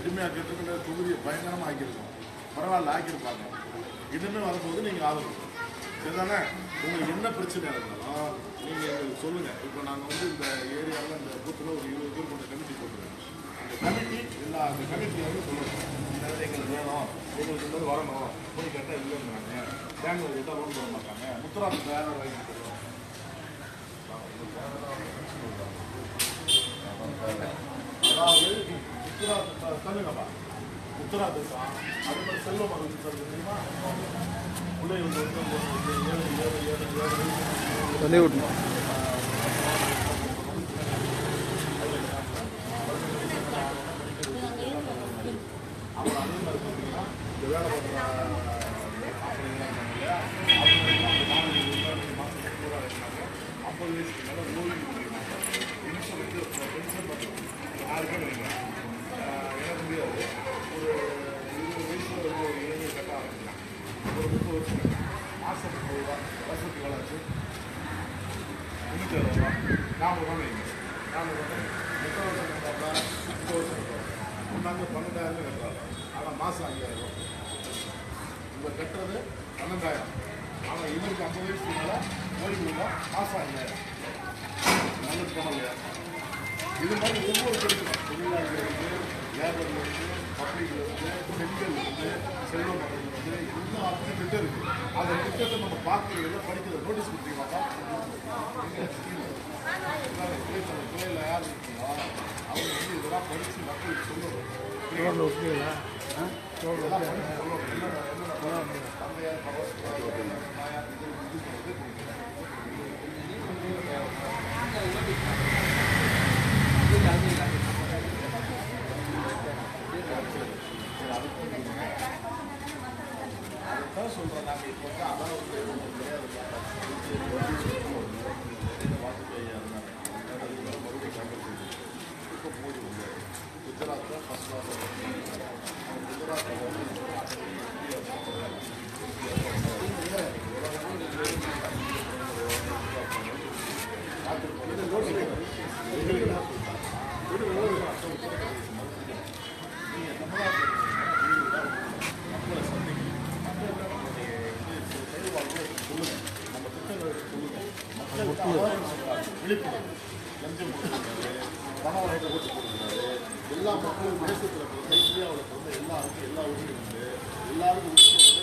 கடுமையாக்கிறதுக்கு தொகுதியை பயங்கரமாக ஆக்கியிருக்கோம் பரவாயில்ல ஆக்கியிருப்பாங்க இன்னுமே வரும்போது நீங்கள் ஆதரவு சரிதானே? உங்களுக்கு என்ன பிரச்சனை இருந்தாலும் நீங்கள் எங்களுக்கு சொல்லுங்கள் இப்போ நாங்கள் வந்து இந்த ஏரியாவில் இந்த பூத்தில் ஒரு இருபது பேர் கொண்ட கமிட்டி போட்டுருக்கோம். அந்த கமிட்டி எல்லா அந்த கமிட்டியை வந்து சொல்லணும் இந்த மாதிரி எங்களுக்கு வேணும். எங்களுக்கு இந்த வரணும். போய் கேட்டால் இல்லைங்கிறாங்க பேங்க்ல கேட்டால் லோன் போட மாட்டாங்க. முத்துராஜ் வேறு வாங்கி தருவோம் அதாவது முத்துராஜ் தமிழப்பா உத்தரா திட்டம் அது மாதிரி செல்வ திட்டம் தெரியுமா? பிள்ளைகள் வந்து ஏழு ஏழு ஏழு ஏழு சொல்லி விட்டணும் அப்புறம் அதே மாதிரி பார்த்தீங்கன்னா இந்த வேலை பண்ணுற ஐம்பது வயசுக்கு மேலே ஓய்வு பென்ஷன் வந்து பென்ஷன் பண்ணுறோம் ஒரு முப்பது வருஷம் மாதம் முப்பது நானூறு நானூறு வருஷம் கட்டாங்களா முப்பது வருஷம் கட்டுறோம் முன்னாங்க பன்னெண்டாயிரம் கட்டுறாங்க ஆனால் மாதம் ஐயாயிரம் இவங்க கட்டுறது பன்னெண்டாயிரம் ஆனால் இவருக்கு ஐம்பது வயசுக்கு மேலே ஓய்வு இல்லை மாதம் ஐயாயிரம் நல்லது பணம் இது மாதிரி ஒவ்வொரு கிடைக்கும் தொழிலாளர்களுக்கு லேபர்களுக்கு பப்ளிக்களுக்கு பெண்களுக்கு செல்வ மகளிருக்கு அத்தனை திட்டம் இருக்கு. அந்த திட்டத்தை நம்ம பார்க்கறதுல படிக்கிறது நோட்டீஸ் கொடுத்தீங்களாப்பா துறையில் யார் இருக்கீங்களோ அவங்க வந்து இதெல்லாம் படித்து மக்களுக்கு சொல்லணும் சொல்லணும் மக்களுக்கு விழிப்புணர்வு லஞ்சம் பணம் வாங்கிட்டு ஓட்டு எல்லா மக்களும் தேசத்தில் பிறந்த இந்தியாவில் பிறந்த எல்லாருக்கும் எல்லா உரிமையும் உண்டு எல்லாருக்கும்